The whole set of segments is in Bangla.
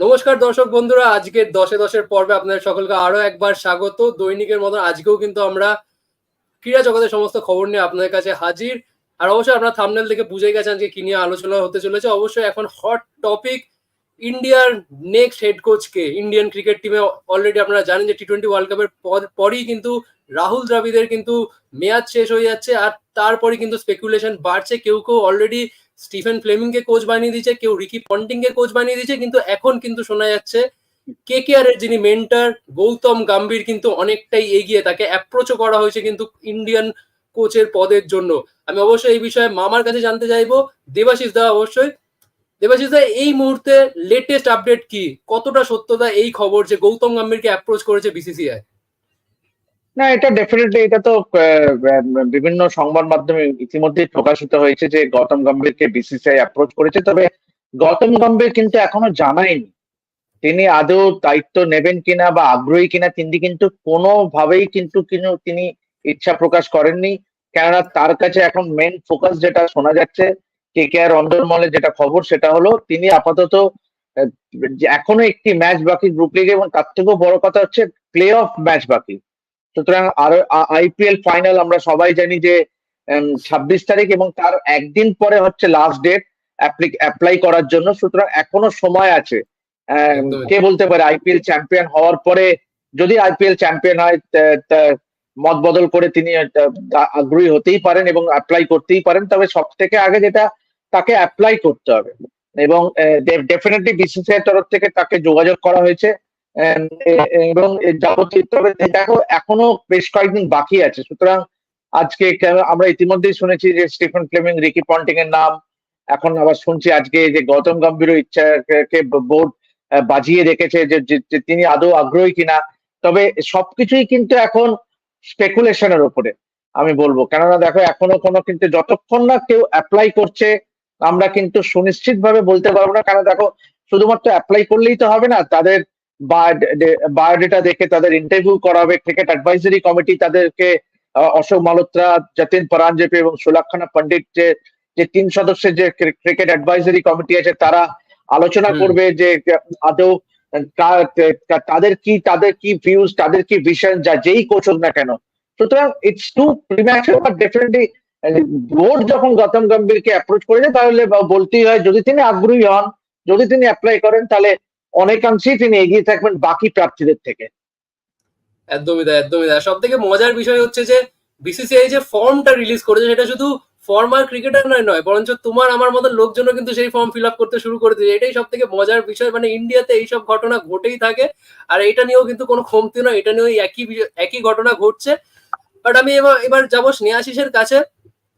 নমস্কার দর্শক বন্ধুরা আজকের দশে দশের পর্বে আপনাদের সকলকে আরও একবার স্বাগত। দৈনিকের মতন আজকেও কিন্তু আমরা ক্রীড়া জগতের সমস্ত খবর নিয়ে আপনাদের কাছে হাজির। আর অবশ্যই আপনারা থামনেল থেকে বুঝে গেছেন যে কি নিয়ে আলোচনা হতে চলেছে। অবশ্যই এখন হট টপিক ইন্ডিয়ার নেক্সট হেড কোচ কে? ইন্ডিয়ান ক্রিকেট টিমে অলরেডি আপনারা জানেন যে টি টোয়েন্টি ওয়ার্ল্ড কাপের পরই কিন্তু রাহুল দ্রাবিদের কিন্তু মেয়াদ শেষ হয়ে যাচ্ছে। আর তারপরে কিন্তু স্পেকুলেশন বাড়ছে। কেউ কেউ অলরেডি স্টিফেন ফ্লেমিং কে কোচ বানিয়ে দিয়েছে, কেউ রিকি পন্টিং কে কোচ বানিয়ে দিয়েছে, কিন্তু এখন কিন্তু শোনা যাচ্ছে কে কে আর এর যিনি মেন্টার গৌতম গাম্ভীর কিন্তু অনেকটাই এগিয়ে তাকে অ্যাপ্রোচও করা হয়েছে কিন্তু ইন্ডিয়ান কোচের পদের জন্য। আমি অবশ্যই এই বিষয়ে মামার কাছে জানতে চাইব। দেবাশিস দা, অবশ্যই। দেবাশিস দা, এই মুহূর্তে লেটেস্ট আপডেট কি? কতটা সত্যতা এই খবর যে গৌতম গাম্ভীরকে অ্যাপ্রোচ করেছে বিসিসিআই না, এটা ডেফিনেটলি এটা তো বিভিন্ন সংবাদ মাধ্যমে ইতিমধ্যেই প্রকাশিত হয়েছে যে গৌতম গম্ভীরকে বিসিসিআই অ্যাপ্রোচ করেছে, তবে গৌতম গম্ভীর কিন্তু এখনও জানায়নি। তিনি আদৌ দায়িত্ব নেবেন কিনা বা আগ্রহী কিনা তিনি কিন্তু কোনোভাবেই কিন্তু তিনি ইচ্ছা প্রকাশ করেননি। কেননা তার কাছে এখন মেন ফোকাস যেটা শোনা যাচ্ছে, কে কে আর অন্দরমলে যেটা খবর, সেটা হলো তিনি আপাতত এখনও একটি ম্যাচ বাকি গ্রুপ লিগে এবং তার থেকেও বড় কথা হচ্ছে প্লে অফ ম্যাচ বাকি। সুতরাং আর আইপিএল ফাইনাল আমরা সবাই জানি যে ছাব্বিশ তারিখ এবং তার একদিন পরে হচ্ছে লাস্ট ডেট অ্যাপ্লাই করার জন্য। সুতরাং এখনও সময় আছে। কে বলতে পারে আইপিএল চ্যাম্পিয়ন হওয়ার পরে যদি আইপিএল চ্যাম্পিয়ন হয় মত বদল করে তিনি আগ্রহী হতেই পারেন এবং অ্যাপ্লাই করতেই পারেন। তবে সব থেকে আগে যেটা তাকে অ্যাপ্লাই করতে হবে এবং ডেফিনেটলি বিসিসিআই তরফ থেকে তাকে যোগাযোগ করা হয়েছে। এবং যাবতীয়, তবে দেখো, এখনও বেশ কয়েকদিন বাকি আছে। সুতরাং আজকে আমরা ইতিমধ্যেই শুনেছি যে স্টিফেন ফ্লেমিং, রিকি পন্টিং এর নাম, এখন আবার শুনছি আজকে যে গৌতম গম্ভীর ইচ্ছাকে বোর্ড বাজিয়ে রেখেছে যে তিনি আদৌ আগ্রহী কিনা। তবে সবকিছুই কিন্তু এখন স্পেকুলেশনের উপরে, আমি বলব। কেননা দেখো, এখনও কোনো কিন্তু যতক্ষণ না কেউ অ্যাপ্লাই করছে, আমরা কিন্তু সুনিশ্চিত ভাবে বলতে পারব না। কারণ দেখো, শুধুমাত্র অ্যাপ্লাই করলেই তো হবে না, তাদের বায়োডেটা দেখে তাদের ইন্টারভিউ করাবে ক্রিকেট অ্যাডভাইজারি কমিটি তাদেরকে অশোক মালোত্রা যতীন পরাঞ্জেপি এবং সুলক্ষণা পণ্ডিত যে যে তিন সদস্যের যে ক্রিকেট অ্যাডভাইজারি কমিটি আছে তারা আলোচনা করবে যে আদৌ তাদের কি তাদের কি ভিউজ তাদের কি ভিশন যা যেই কোচ হোক না কেন। সুতরাং it's too premature but definitely board যখন গৌতম গম্ভীরকে অ্যাপ্রোচ করেছে তাহলে বলতেই হয় যদি তিনি আগ্রহী হন যদি তিনি অ্যাপ্লাই করেন তাহলে অনেকাংশেই তিনি এগিয়ে থাকবেন বাকি প্রার্থীদের থেকে। একদমই তাই একদমই তাই। সব থেকে মজার বিষয় হচ্ছে যে বিসিসিআই যে ফর্মটা রিলিজ করেছে, সেটা শুধু ফর্মার ক্রিকেটার নয় নয়, বরঞ্চ তোমার, আমার মতো লোকজনও কিন্তু সেই ফর্ম ফিল আপ করতে শুরু করে দিয়েছে। এটাই সব থেকে মজার বিষয় মানে ইন্ডিয়াতে এইসব ঘটনা ঘটেই থাকে। আর এটা নিয়েও কিন্তু কোনো কমতি নয়, এটা নিয়েও একই একই ঘটনা ঘটছে। বাট আমি এবার এবার যাব স্নেহাশিসের কাছে।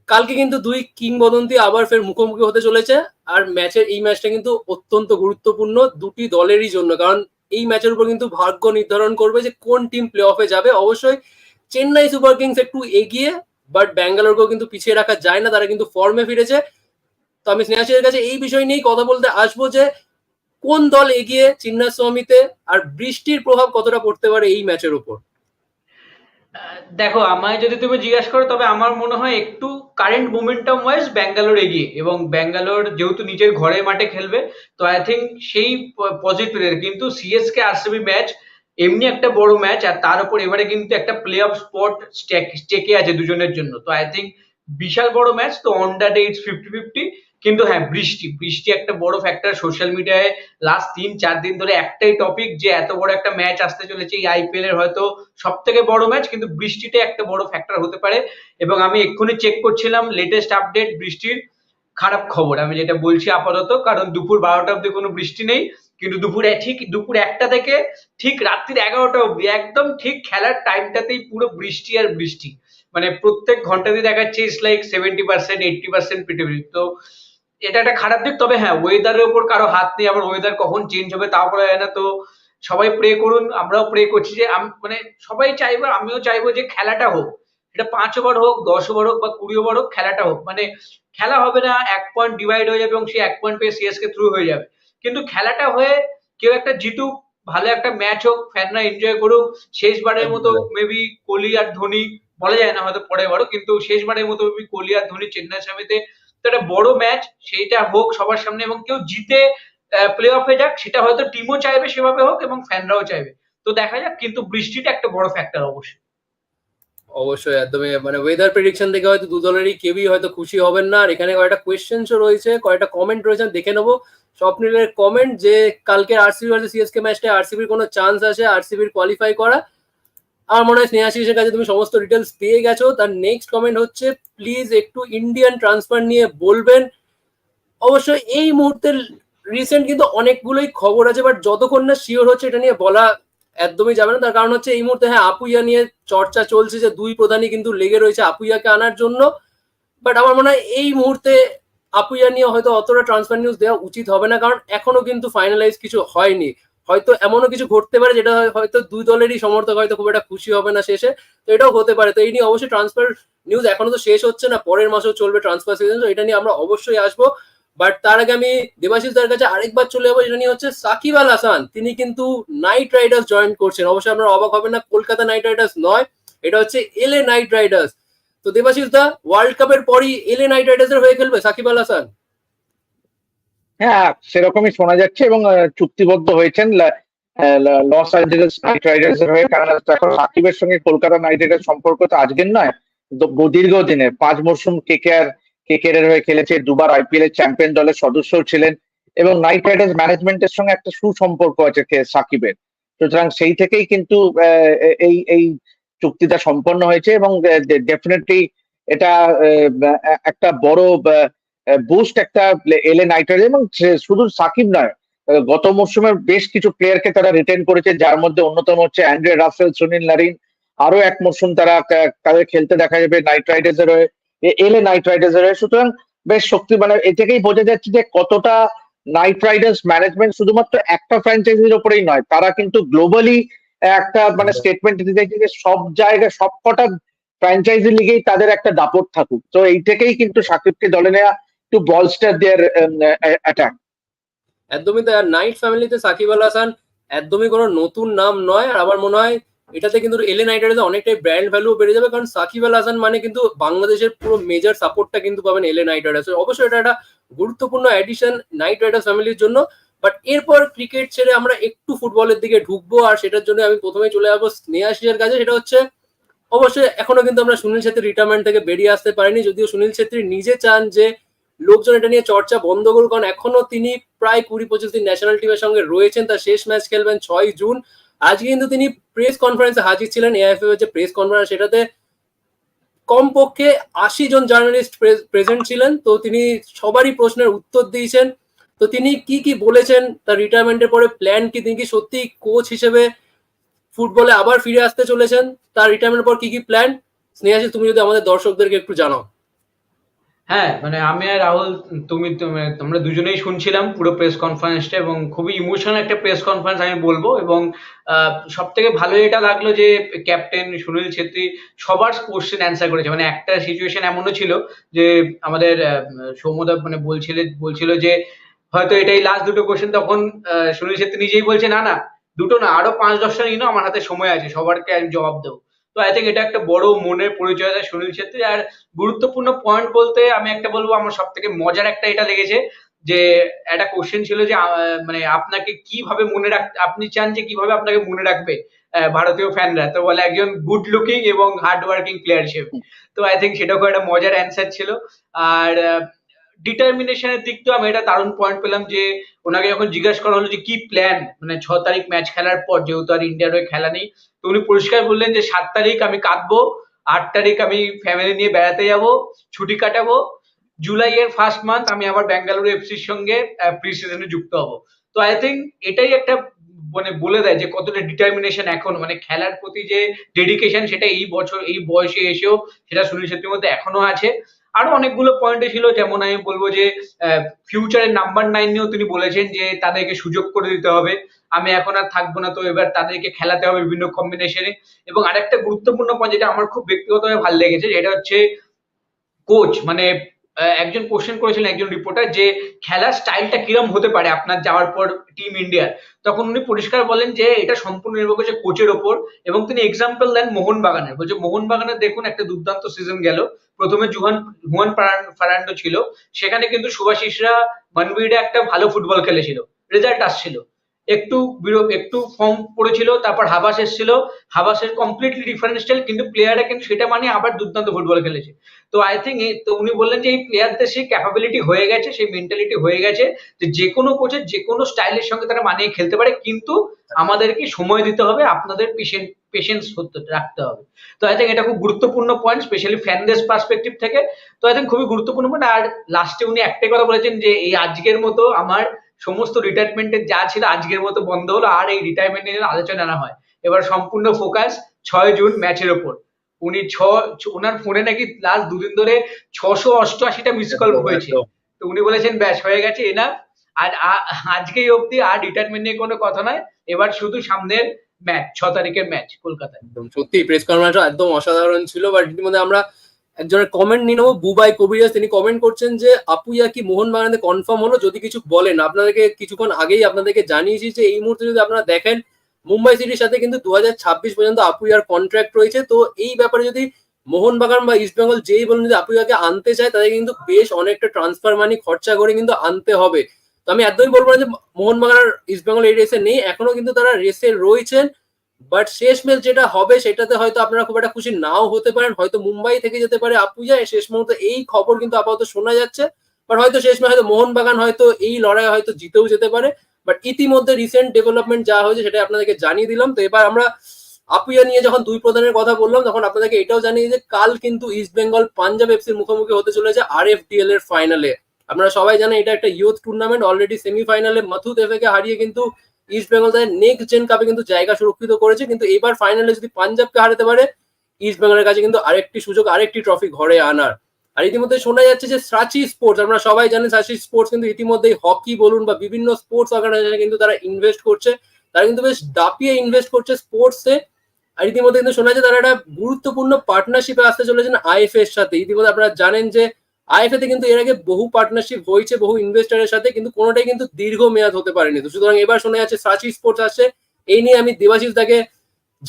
কালকে কিন্তু দুই কিংবদন্তি আবার ফের মুখোমুখি হতে চলেছে, আর ম্যাচের এই ম্যাচটা কিন্তু অত্যন্ত গুরুত্বপূর্ণ দুটি দলেরই জন্য, কারণ এই ম্যাচের উপর কিন্তু ভাগ্য নির্ধারণ করবে যে কোন টিম প্লে অফে যাবে। অবশ্যই চেন্নাই সুপার কিংস একটু এগিয়ে বাট ব্যাঙ্গালোরকেও কিন্তু পিছিয়ে রাখা যায় না, তারা কিন্তু ফর্মে ফিরেছে। তো আমি স্নেহাশিসের কাছে এই বিষয় নিয়েই কথা বলতে আসব যে কোন দল এগিয়ে, চিন্নাস্বামীতে আর বৃষ্টির প্রভাব কতটা পড়তে পারে এই ম্যাচের উপর? দেখো, আমায় যদি তুমি জিজ্ঞাসা করো, তবে আমার মনে হয় একটু কারেন্ট মোমেন্টাম ওয়াইজ ব্যাঙ্গালোর এগিয়ে। এবং ব্যাঙ্গালোর যেহেতু নিজের ঘরের মাঠে খেলবে, তো আই থিঙ্ক সেই পজিটিভ কিন্তু সিএসকে আরসিবি ম্যাচ এমনি একটা বড় ম্যাচ আর তার উপর এবারে কিন্তু একটা প্লে অফ স্পট স্টেকে আছে দুজনের জন্য। তো আই থিঙ্ক বিশাল বড় ম্যাচ তো on the day it's fifty fifty কিন্তু হ্যাঁ বৃষ্টি বৃষ্টি একটা বড় ফ্যাক্টর সোশ্যাল মিডিয়ায় লাস্ট তিন, চার দিন ধরে একটাই টপিক যে এত বড় একটা ম্যাচ আসতে চলেছে এই আইপিএল এর হয়তো সব থেকে বড় ম্যাচ কিন্তু বৃষ্টিটা একটা বড় ফ্যাক্টর হতে পারে। এবং আমি এক্ষুনি চেক করছিলাম লেটেস্ট আপডেট বৃষ্টির খারাপ খবর। আমি যেটা বলছি আপাতত, কারণ দুপুর বারোটা অব্দি কোনো বৃষ্টি নেই, কিন্তু দুপুরে ঠিক, দুপুর একটা থেকে ঠিক রাত্রির এগারোটা অব্দি একদম ঠিক খেলার টাইমটাতেই পুরো বৃষ্টি আর বৃষ্টি। মানে প্রত্যেক ঘন্টাতে দেখাচ্ছে is like seventy percent eighty percent পৃথিবী তো এটা একটা খারাপ দিক তবে হ্যাঁ ওয়েদারের উপর কারও হাত নেই আবার ওয়েদার কখন চেঞ্জ হবে তাও বলা যায় না। তো সবাই প্রে করুন আমরাও প্রে করছি যে মানে সবাই চাইব আমিও চাইব যে খেলাটা হোক। এটা পাঁচ ওভার হোক দশ ওভার হোক বা কুড়ি ওভার হোক খেলাটা হোক। মানে খেলা হবে না এক পয়েন্ট ডিভাইড হয়ে যাবে এবং সেই এক পয়েন্ট পেয়ে সিএসকে থ্রু হয়ে যাবে। কিন্তু খেলাটা হয়ে কেউ একটা জিতুক ভালো একটা ম্যাচ হোক ফ্যানরা এনজয় করুক শেষবারের মতো মেবি কোহলি আর ধোনি বলা যায় না হয়তো পরের বারও কিন্তু শেষবারের মতো মেবি কোহলি আর ধোনি চেন্নাই স্বামীতে তো একটা বড় ম্যাচ সেইটা হোক সবার সামনে এবং কেউ জিতে প্লে অফে যাক, সেটা হয়তো টিমও চাইবে সেভাবে হোক এবং ফ্যানরাও চাইবে। তো দেখা যাক, কিন্তু বৃষ্টিটা একটা বড় ফ্যাক্টর অবশ্যই। অবশ্যই, একদমই। মানে ওয়েদার প্রেডিকশন দেখে হয়তো দু দলেরই কেউই হয়তো খুশি হবেন না। আর এখানে কয়েকটা কোয়েশ্চেন্সও রয়েছে, কয়েকটা কমেন্ট রয়েছে দেখে নেব। স্বপ্নিলের কমেন্ট যে কালকে আরসিবি ভার্সেস সিএসকে ম্যাচটা আরসিবির কোনো চান্স আছে আরসিবির কোয়ালিফাই করা। আমার মনে হয় স্নেহাশিসের কাছে তুমি সমস্ত ডিটেলস পেয়ে গেছো। তার নেক্সট কমেন্ট হচ্ছে প্লিজ একটু ইন্ডিয়ান ট্রান্সফার নিয়ে বলবেন। অবশ্যই এই মুহূর্তে রিসেন্ট কিন্তু অনেকগুলোই খবর আছে বাট যতক্ষণ না শিওর হচ্ছে এটা নিয়ে বলা একদমই যাবে না। তার কারণ হচ্ছে এই মুহূর্তে হ্যাঁ আপুইয়া নিয়ে চর্চা চলছে যে দুই প্রধানই কিন্তু লেগে রয়েছে আপুইয়াকে আনার জন্য। বাট আমার মনে হয় এই মুহূর্তে আপুইয়া নিয়ে হয়তো অতটা ট্রান্সফার নিউজ দেওয়া উচিত হবে না, কারণ এখনও কিন্তু ফাইনালাইজ কিছু হয়নি। হয়তো এমনও কিছু ঘটতে পারে যেটা হয়- হয়তো দুই দলেরই সমর্থক হয়তো খুব একটা খুশি হবে না শেষে। তো এটাও হতে পারে। তো এই নিয়ে অবশ্যই ট্রান্সফার নিউজ এখনও তো শেষ হচ্ছে না। পরের মাসেও চলবে ট্রান্সফার সিজন তো এটা নিয়ে আমরা অবশ্যই আসব। বাট তার আগে আমি দেবাশিস দার কাছে আরেকবার চলে যাব, যেটা নিয়ে হচ্ছে সাকিব আল হাসান। তিনি কিন্তু নাইট রাইডার্স জয়েন করছেন। অবশ্যই আপনারা অবাক হবেন না, কলকাতা নাইট রাইডার্স নয়, এটা হচ্ছে এলএ নাইট রাইডার্স তো দেবাশিস দা ওয়ার্ল্ড কাপের পরই এলএ নাইট রাইডার্স হয়ে খেলবে সাকিব আল হাসান। হ্যাঁ সেরকমই শোনা যাচ্ছে এবং চুক্তিবদ্ধ হয়েছেন লস অ্যাঞ্জেলেস নাইট রাইডার্স এর হয়ে কারণ এখন সাকিবের সঙ্গে কলকাতা নাইট রাইডার্স সম্পর্ক তো আজকের নয় দীর্ঘদিনের পাঁচ মরশুম কেকেআর কেকেআর এর হয়ে খেলেছে, দুবার আইপিএল এর চ্যাম্পিয়ন দলের সদস্য ছিলেন এবং নাইট রাইডার্স ম্যানেজমেন্টের সঙ্গে একটা সুসম্পর্ক আছে কে- সাকিবের। সুতরাং সেই থেকেই কিন্তু এই এই চুক্তিটা সম্পন্ন হয়েছে এবং ডেফিনেটলি এটা একটা বড় বুস্ট একটা এলে নাইট রাইডার্স এবং শুধু সাকিব নয় গত মরশুমের বেশ কিছু প্লেয়ারকে তারা রিটেন করেছে যার মধ্যে অন্যতম হচ্ছে অ্যান্ড্রে রাসেল সুনীল নারিন আরও এক মরশুম তারা তাদের খেলতে দেখা যাবে নাইট রাইডার্স এর হয়ে এলে নাইট রাইডার্স এর হয়ে। সুতরাং বেশ শক্তি মানে এ থেকেই বোঝা যাচ্ছে যে কতটা নাইট রাইডার্স ম্যানেজমেন্ট শুধুমাত্র একটা ফ্র্যাঞ্চাইজির উপরেই নয় তারা কিন্তু গ্লোবালি একটা মানে স্টেটমেন্ট দিতে চাইছে যে সব জায়গায় সবকটা ফ্র্যাঞ্চাইজি লিগেই তাদের একটা দাপট থাকুক। তো এই থেকেই কিন্তু সাকিবকে দলে নেওয়া টু বলস্টার দেয়ার অ্যাটাক একদমই তাই। আর নাইট ফ্যামিলিতে সাকিব আল হাসান একদমই কোনো নতুন নাম নয়। আর আমার মনে হয় এটাতে কিন্তু এলে নাইট রাইডার্স অনেকটাই ব্র্যান্ড ভ্যালু বেড়ে যাবে। কারণ সাকিব আল হাসান মানে কিন্তু বাংলাদেশের পুরো মেজর সাপোর্টটা কিন্তু পাবেন এলে নাইট রাইডার্স অবশ্যই এটা একটা গুরুত্বপূর্ণ অ্যাডিশন নাইট রাইডার্স ফ্যামিলির জন্য। বাট এরপর ক্রিকেট ছেড়ে আমরা একটু ফুটবলের দিকে ঢুকবো। আর সেটার জন্য আমি প্রথমে চলে যাব স্নেহাশিসের কাছে। সেটা হচ্ছে, অবশ্যই এখনও কিন্তু আমরা সুনীল ছেত্রী রিটায়ারমেন্ট থেকে বেরিয়ে আসতে পারিনি। যদিও সুনীল ছেত্রী নিজে চান যে লোকজন এটা নিয়ে চর্চা বন্ধ করুক, কারণ এখনও তিনি প্রায় কুড়ি পঁচিশ দিন ন্যাশনাল টিমের সঙ্গে রয়েছেন। তার শেষ ম্যাচ খেলবেন ছয় জুন। আজকে কিন্তু তিনি প্রেস কনফারেন্সে হাজির ছিলেন এআইএফএ যে প্রেস কনফারেন্স সেটাতে কমপক্ষে আশি জন জার্নালিস্ট প্রেজেন্ট ছিলেন। তো তিনি সবারই প্রশ্নের উত্তর দিয়েছেন। তো তিনি কি কি বলেছেন, তার রিটায়ারমেন্টের পরে প্ল্যান কি, তিনি কি সত্যি কোচ হিসেবে ফুটবলে আবার ফিরে আসতে চলেছেন? তার রিটায়ারমেন্টের পর কি কি প্ল্যান স্নেহাশিস তুমি যদি আমাদের দর্শকদেরকে একটু জানাও। হ্যাঁ মানে আমি আর রাহুল তুমি তুমি- তোমরা দুজনেই শুনছিলাম পুরো প্রেস কনফারেন্সটা এবং খুবই ইমোশনাল একটা প্রেস কনফারেন্স আমি বলব এবং সব থেকে ভালো এটা লাগল যে ক্যাপ্টেন সুনীল ছেত্রী সবার কোশ্চেন অ্যান্সার করেছে। মানে একটা সিচুয়েশন এমনও ছিল যে আমাদের সৌম্যদা মানে বলছিল বলছিল যে হয়তো এটাই লাস্ট দুটো কোশ্চেন তখন সুনীল ছেত্রী নিজেই বলছে না না দুটো না আরও পাঁচ দশটা নিয়ে নাও, আমার হাতে সময় আছে সবারকে আমি জবাব দেবো। তো আই থিঙ্ক এটা একটা বড় মনের পরিচয় দেয় সুনীল ছেত্রী। আর গুরুত্বপূর্ণ পয়েন্ট বলতে আমি একটা বলব, আমার সব থেকে মজার একটা এটা লেগেছে যে, একটা কোশ্চেন ছিল যে মানে আপনাকে কীভাবে মনে রাখ, আপনি চান যে কীভাবে আপনাকে মনে রাখবে ভারতীয় ফ্যানরা তো বলে একজন গুড লুকিং এবং হার্ড ওয়ার্কিং প্লেয়ার হিসেবে তো আই থিঙ্ক সেটা খুব একটা মজার অ্যান্সার ছিল। আর ডিটারমিনেশনের দিক তো আমি এটা দারুণ পয়েন্ট পেলাম যে ওনাকে যখন জিজ্ঞাসা করা হলো যে কি প্ল্যান মানে ছ তারিখ ম্যাচ খেলার পর, যেহেতু আর ইন্ডিয়ার হয়ে খেলা নেই, তো উনি পরিষ্কার বললেন যে সাত তারিখ আমি কাঁদবো, আট তারিখ আমি ফ্যামিলি নিয়ে বেড়াতে যাব, ছুটি কাটাবো, জুলাই এর ফার্স্ট মান্থ আমি আবার বেঙ্গালুরু এফসির সঙ্গে প্রি সিজনে যুক্ত হব। তো আই থিঙ্ক এটাই একটা মানে বলে দেয় যে কতটা ডিটারমিনেশন এখন মানে খেলার প্রতি যে ডেডিকেশন সেটা এই বছর, এই বয়সে এসেও, সেটা সুনীল ছেত্রীর মধ্যে এখনও আছে। আরও অনেকগুলো পয়েন্টে ছিল যেমন আমি বলব যে ফিউচারের নাম্বার নাইন নিয়েও তিনি বলেছেন যে, তাদেরকে সুযোগ করে দিতে হবে। আমি এখন আর থাকব না, তো এবার তাদেরকে খেলাতে হবে বিভিন্ন কম্বিনেশনে এবং আরেকটা গুরুত্বপূর্ণ পয়েন্ট যেটা আমার খুব ব্যক্তিগতভাবে ভালো লেগেছে যেটা হচ্ছে কোচ মানে একজন কোশ্চেন করেছিলেন একজন রিপোর্টার যে খেলার স্টাইলটা কিরম হতে পারে আপনার যাওয়ার পর টিম ইন্ডিয়ার তখন উনি পরিষ্কার বলেন যে এটা সম্পূর্ণ নির্ভর করছে কোচের ওপর এবং তিনি এক্সাম্পল দেন মোহনবাগানের। বলছে, মোহনবাগানের দেখুন, একটা দুর্দান্ত সিজন গেল। প্রথমে জুহান হুয়ান ফারান- ফারান্ডো ছিল। সেখানে কিন্তু সুভাশিসরা মনবিরা একটা ভালো ফুটবল খেলেছিল। রেজাল্ট আসছিল। একটু একটু ফর্ম পড়েছিল, তারপর হাবাস এসেছিল। হাবাসের কমপ্লিটলি ডিফারেন্ট স্টাইল কিন্তু প্লেয়াররা কিন্তু সেটা মানে আবার দুর্দান্ত ফুটবল খেলেছে। তো আই থিঙ্ক তো উনি বললেন যে এই প্লেয়ারদের সেই ক্যাপাবিলিটি হয়ে গেছে, সেই মেন্টালিটি হয়ে গেছে, যে কোনো কোচের যে কোনো স্টাইলের সঙ্গে তারা মানিয়ে খেলতে পারে, কিন্তু আমাদেরকে সময় দিতে হবে, আপনাদের পেশেন্ট পেশেন্স রাখতে হবে। তো আই থিঙ্ক এটা খুব গুরুত্বপূর্ণ পয়েন্ট স্পেশালি ফ্যানদের পার্সপেক্টিভ থেকে। তো আই থিঙ্ক খুবই গুরুত্বপূর্ণ পয়েন্ট আর লাস্টে উনি একটাই কথা বলেছেন যে এই আজকের মতো আমার সমস্ত রিটায়ারমেন্টের যা ছিল আজকের মতো বন্ধ হলো আর এই রিটায়ারমেন্টের জন্য আলোচনা না হয়। এবার সম্পূর্ণ ফোকাস ছয় জুন ম্যাচের ওপর। উনি ছ ওনার ফোনে নাকি লাস্ট দুদিন ধরে ছশো অষ্টআশিটা মিস কল হয়েছে। তো উনি বলেছেন ব্যাস হয়ে গেছে এনাফ আর আজকেই অবধি আর রিটায়ারমেন্ট নিয়ে কোনো কথা নয়। এবার শুধু সামনের ম্যাচ ছ তারিখের ম্যাচ কলকাতায়। একদম সত্যি প্রেস কনফারেন্সটা একদম অসাধারণ ছিল বাট ইতিমধ্যে আমরা একজনের কমেন্ট নিয়ে নেব। বুবাই কবিরাজ, তিনি কমেন্ট করছেন যে আপুইয়া কি মোহনবাগানে কনফার্ম হলো? যদি কিছু বলেন। আপনাদেরকে কিছুক্ষণ আগেই আপনাদেরকে জানিয়েছি যে, এই মুহূর্তে যদি আপনারা দেখেন, মুম্বাই সিটির সাথে কিন্তু দু পর্যন্ত আপুইয়ার কন্ট্রাক্ট রয়েছে। তো এই ব্যাপারে যদি মোহনবাগান বা ইস্টবেঙ্গল যেই বলুন, যদি আপুইয়াকে আনতে চায়, তাদের কিন্তু বেশ অনেকটা ট্রান্সফার মানি খরচা করে কিন্তু আনতে হবে। তো আমি একদমই বলব না যে মোহনবাগান আর ইস্টবেঙ্গল এই রেসে নেই। এখনও কিন্তু তারা রেসে রয়েছেন। বাট শেষ ম্যাচ যেটা হবে, সেটাতে হয়তো আপনারা খুব একটা খুশি নাও হতে পারেন। হয়তো মুম্বাই থেকে যেতে পারে আপুজা শেষ মুহূর্তে এই খবর কিন্তু আপাতত শোনা যাচ্ছে। বাট হয়তো শেষ ম্যাচ হয়তো মোহনবাগান হয়তো এই লড়াই হয়তো জিতেও যেতে পারে। বাট ইতিমধ্যে রিসেন্ট ডেভেলপমেন্ট যা হয়েছে সেটা আপনাদেরকে জানিয়ে দিলাম। তো এবার আমরা আপুইয়া নিয়ে যখন দুই প্রধানের কথা বললাম, তখন আপনাদেরকে এটাও জানিয়ে যে কাল কিন্তু ইস্ট বেঙ্গল পাঞ্জাব এফসির মুখোমুখি হতে চলেছে আর এফ ডিএল এর ফাইনালে আপনারা সবাই জানেন এটা একটা ইউথ টুর্নামেন্ট অলরেডি সেমিফাইনালে মাথুত এফএকে হারিয়ে কিন্তু ইস্ট বেঙ্গল তাদের নেক্সট জেন কাপে কিন্তু জায়গা সুরক্ষিত করেছে, কিন্তু এবার ফাইনালে যদি পাঞ্জাবকে হারাতে পারে ইস্ট বেঙ্গলের কাছে কিন্তু আরেকটি সুযোগ, আরেকটি ট্রফি ঘরে আনার। আর ইতিমধ্যে শোনা যাচ্ছে যে সাচি স্পোর্টস আমরা সবাই জানেন সাচি স্পোর্টস কিন্তু ইতিমধ্যেই হকি বলুন বা বিভিন্ন স্পোর্টস অর্গানাইজেশনে কিন্তু তারা ইনভেস্ট করছে। তারা কিন্তু বেশ দাপিয়ে ইনভেস্ট করছে স্পোর্টসে আর ইতিমধ্যে কিন্তু শোনা যাচ্ছে তারা একটা গুরুত্বপূর্ণ পার্টনারশিপে আসতে চলেছেন আইএফ এর সাথে। ইতিমধ্যে আপনারা জানেন যে আইএফএ তে কিন্তু এর আগে বহু পার্টনারশিপ হয়েছে, বহু ইনভেস্টরের সাথে, কিন্তু কোনোটাই কিন্তু দীর্ঘ মেয়াদ হতে পারেনি। তো সুতরাং এবার শোনা যাচ্ছে সাচি স্পোর্টস আসছে। এই নিয়ে আমি দেবাশিস দাকে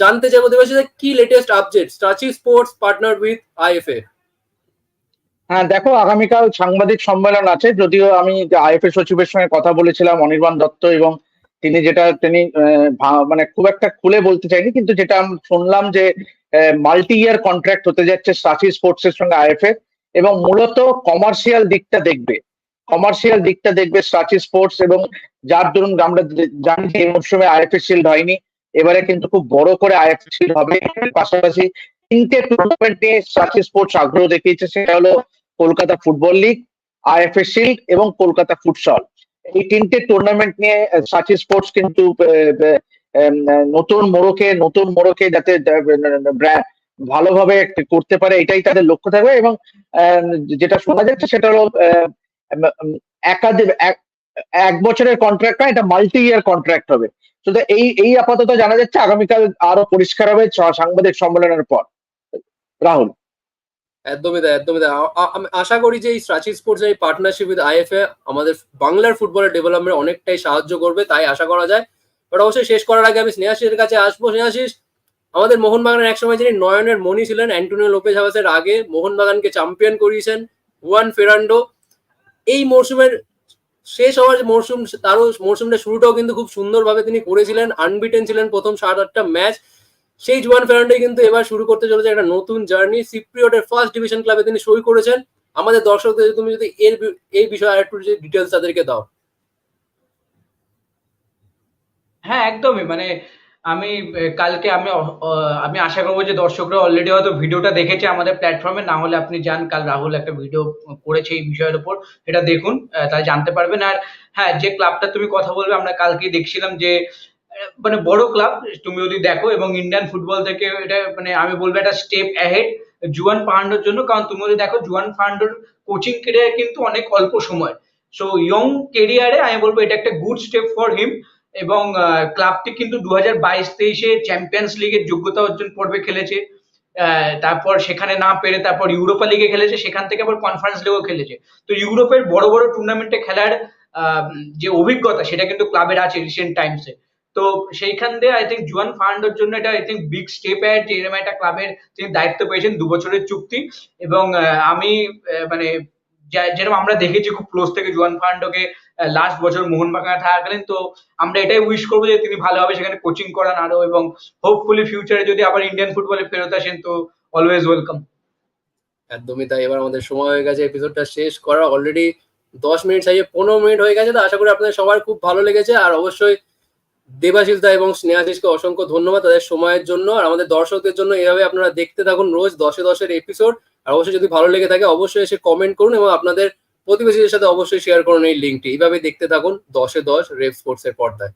জানতে চাইব। দেবাশিস কি লেটেস্ট আপডেট সাচি স্পোর্টস পার্টনার উইথ আইএফএ হ্যাঁ দেখো, আগামীকাল সাংবাদিক সম্মেলন আছে, যদিও আমি আইএফএ সচিবের সঙ্গে কথা বলেছিলাম, অনির্বাণ দত্ত এবং তিনি যেটা, তিনি মানে খুব একটা খুলে বলতে চাইনি, কিন্তু যেটা শুনলাম যে মাল্টি ইয়ার কন্ট্রাক্ট হতে যাচ্ছে সাচি স্পোর্টস এর সঙ্গে আইএফএ এবং মূলত কমার্শিয়াল দিকটা দেখবে। কমার্শিয়াল দিকটা দেখবে সাচি স্পোর্টস এবং যার দরুন আমরা জানি যে এই মরশুমে আইএফএ শিল্ড হয়নি। এবারে কিন্তু খুব বড় করে আইএফএ শিল্ড হবে। পাশাপাশি তিনটে টুর্নামেন্ট নিয়ে সাচি স্পোর্টস আগ্রহ দেখিয়েছে, সেটা হলো Kolkata football league IFA shield এবং কলকাতা ফুটসল এই তিনটে টুর্নামেন্ট নিয়ে সাচি স্পোর্টস কিন্তু নতুন মোড়কে নতুন মোড়কে যাতে ভালোভাবে করতে পারে, এটাই তাদের লক্ষ্য থাকবে এবং যেটা শোনা যাচ্ছে সেটা হলো একাধিক, এক- বছরের কন্ট্রাক্ট না এটা মাল্টি ইয়ার কন্ট্রাক্ট হবে তো এই এই আপাতত জানা যাচ্ছে আগামীকাল আরও পরিষ্কার হবে সাংবাদিক সম্মেলনের পর। রাহুল। একদমই তাই একদমই তাই। আমি, আশা করি যে এই সাচি স্পোর্টস এই পার্টনারশিপ উইথ আইএফএ আমাদের বাংলার ফুটবলের ডেভেলপমেন্ট অনেকটাই সাহায্য করবে, তাই আশা করা যায়। বাট অবশ্যই শেষ করার আগে আমি স্নেহাশিসের কাছে আসব। স্নেহাশিস আমাদের মোহনবাগানের একসময় যিনি নয়নের মনি ছিলেন, অ্যান্টোনিও লোপেজ হাভাসের আগে মোহনবাগানকে চ্যাম্পিয়ন করিয়েছেন ওয়ান ফেরান্ডো এই মরশুমের শেষ হওয়ার মরশুম, তারও মরশুমটা শুরুটাও কিন্তু খুব সুন্দরভাবে তিনি করেছিলেন। আনবিটেন ছিলেন প্রথম সাত আটটা ম্যাচ সেই জুয়ান ফেরান্ডোই কিন্তু এবার শুরু করতে চলেছে একটা নতুন জার্নি সিপ্রিয়টের ফার্স্ট ডিভিশন ক্লাবে তিনি সই করেছেন। আমাদের দর্শকদের, তুমি যদি এর এই বিষয়ে আরেকটু ডিটেলস তাদেরকে দাও। হ্যাঁ একদমই। মানে আমি কালকে আমি আমি আশা করব যে দর্শকরা অলরেডি হয়তো ভিডিওটা দেখেছে আমাদের প্ল্যাটফর্মে না হলে আপনি যান, কাল রাহুল একটা ভিডিও করেছে এই বিষয়ের উপর এটা দেখুন তাহলে জানতে পারবেন। আর হ্যাঁ যে ক্লাবটা তুমি কথা বলবে, আমরা কালকে দেখছিলাম যে মানে বড় ক্লাব তুমি যদি দেখো, এবং ইন্ডিয়ান ফুটবল থেকে এটা মানে আমি বলব একটা স্টেপ অ্যাহেড জুয়ান পাহান্ডোর জন্য, কারণ তুমি যদি দেখো, জুয়ান পাহান্ডোর কোচিং কেরিয়ার কিন্তু অনেক অল্প সময়। সো ইয়ং কেরিয়ারে আমি বলব এটা একটা গুড স্টেপ ফর হিম এবং ক্লাবটি কিন্তু দু হাজার বাইশ তেইশে চ্যাম্পিয়ন্স লিগের যোগ্যতা অর্জন পর্বে খেলেছে। তারপর সেখানে না পেরে তারপর ইউরোপা লিগে খেলেছে, সেখান থেকে আবার কনফারেন্স লিগেও খেলেছে। তো ইউরোপের বড় বড় টুর্নামেন্টে খেলার যে অভিজ্ঞতা, সেটা কিন্তু ক্লাবের আছে রিসেন্ট টাইমসে তো সেইখান দিয়ে আই থিঙ্ক জুয়ান ফান্ডের জন্য এটা I think big step ahead যে এরকম একটা ক্লাবের তিনি দায়িত্ব পেয়েছেন দু বছরের চুক্তি। এবং আমি মানে যেরকম আমরা দেখেছি খুব ক্লোজ থেকে জুয়ান ফান্ডোকে লাস্ট বছর মোহনবাগানে থাকাকালীন তো আমরা এটাই উইশ করব যে তিনি ভালোভাবে সেখানে কোচিং করান আরও এবং হোপফুলি ফিউচারে যদি আবার ইন্ডিয়ান ফুটবলে ফেরত আসেন, তো অলওয়েজ ওয়েলকাম একদমই তাই। এবার আমাদের সময় হয়ে গেছে এপিসোডটা শেষ করা। অলরেডি দশ মিনিট ছাড়িয়ে পনেরো মিনিট হয়ে গেছে, তো আশা করি আপনাদের সবার খুব ভালো লেগেছে। আর অবশ্যই দেবাশিস দা এবং স্নেহাশিসকে অসংখ্য ধন্যবাদ তাদের সময়ের জন্য। আর আমাদের দর্শকদের জন্য এভাবে আপনারা দেখতে থাকুন রোজ দশে দশের এপিসোড আর অবশ্যই যদি ভালো লেগে থাকে, অবশ্যই এসে কমেন্ট করুন এবং আপনাদের প্রতিবেশীদের সাথে অবশ্যই শেয়ার করুন এই লিঙ্কটি এইভাবে দেখতে থাকুন দশে দশ রেপ স্পোর্টস এর পর্দায়।